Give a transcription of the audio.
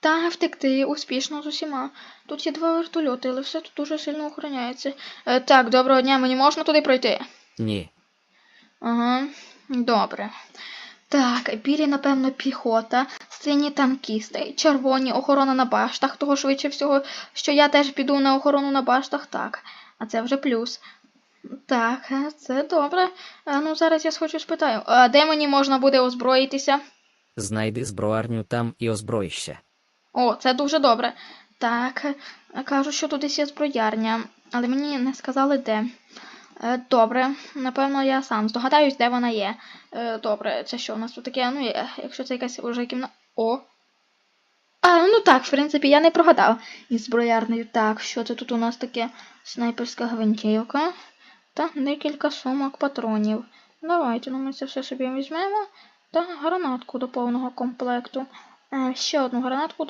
Та втекти успішно з усіма. Тут є два вертольоти, але все тут дуже сильно охороняється. Е, так, доброго дня, мені можна туди пройти? Ні. Ага, добре. Так, білі, напевно, піхота, сині танкісти, червоні охорона на баштах, того швидше всього, що я теж піду на охорону на баштах, так. А це вже плюс. Так, е, це добре. А, ну зараз я схочу спитаю, а де мені можна буде озброїтися? Знайди зброарню там і озброїшся. О, це дуже добре. Так, е, кажуть, що тут є зброярня, але мені не сказали де. Е, Добре, напевно, я сам здогадаюсь, де вона є. Е, Добре, це що у нас тут таке? Ну, є, якщо це якась уже кімната. О! А, ну так, в принципі, я не прогадав із зброярнею. Так, що це тут у нас таке? Снайперська гвинтівка та декілька сумок патронів. Давайте, ну ми це все собі візьмемо. Та гранатку до повного комплекту. Е, ще одну гранатку до